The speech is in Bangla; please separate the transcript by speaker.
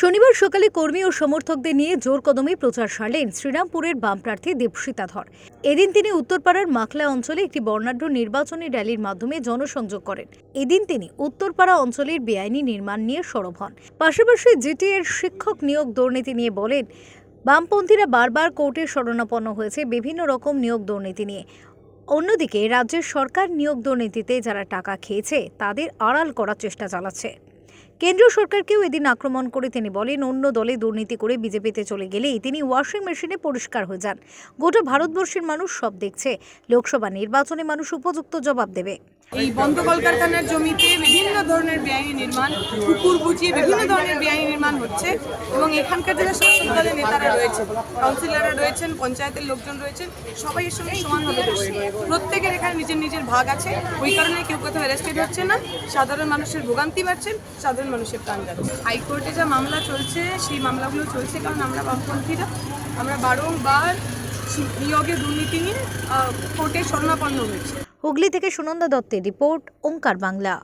Speaker 1: শনিবার সকালে কর্মী ও সমর্থকদের নিয়ে জোর কদমে প্রচার সারলেন শ্রীরামপুরের বাম প্রার্থী দেবশ্রীতা ধর। এদিন তিনি উত্তরপাড়ার মাখলা অঞ্চলে একটি বর্ণাঢ্য নির্বাচনী র্যালির মাধ্যমে জনসংযোগ করেন। এদিন তিনি উত্তরপাড়া অঞ্চলের বেআইনি নির্মাণ নিয়ে সরব হন। পাশাপাশি জিটি এর শিক্ষক নিয়োগ দুর্নীতি নিয়ে বলেন, বামপন্থীরা বারবার কোর্টে শরণাপন্ন হয়েছে বিভিন্ন রকম নিয়োগ দুর্নীতি নিয়ে। অন্যদিকে রাজ্যের সরকার নিয়োগ দুর্নীতিতে যারা টাকা খেয়েছে, তাদের আড়াল করার চেষ্টা চালাচ্ছে। কেন্দ্রীয় সরকারকেও এদিন আক্রমণ করে তিনি বলেন, অন্য দলে দুর্নীতি করে বিজেপিতে চলে গেলেই তিনি ওয়াশিং মেশিনে পরিষ্কার হয়ে যান। গোটা ভারতবর্ষের মানুষ সব দেখছে। লোকসভা নির্বাচনে মানুষ উপযুক্ত জবাব দেবে।
Speaker 2: এই বন্ধ কলকারখানার জমিতে বিভিন্ন ধরনের বেআইনি নির্মাণ, পুকুর বুঝিয়ে বিভিন্ন ধরনের বেআইনি হচ্ছে এবং এখানকার যারা শাসক দলের নেতারা রয়েছেন, কাউন্সিলররা রয়েছেন, পঞ্চায়েতের লোকজন রয়েছেন, সবাই এর সঙ্গে সমানভাবে দোষী প্রত্যেকের এখানে নিজের নিজের ভাগ আছে। ওই কারণে কেউ কোথাও অ্যারেস্টেড হচ্ছে না। সাধারণ মানুষের ভোগান্তি বাড়ছেন সাধারণ মানুষের প্রাণ যাচ্ছে। হাইকোর্টে যা মামলা চলছে, সেই মামলাগুলো চলছে কারণ আমরা বামপন্থীরা। আমরা বারংবার নিয়োগে দুর্নীতি নিয়ে কোর্টে শরণাপন্ন হয়েছে।
Speaker 1: হুগলি থেকে সুনন্দা দত্তের রিপোর্ট ওঙ্কার বাংলা।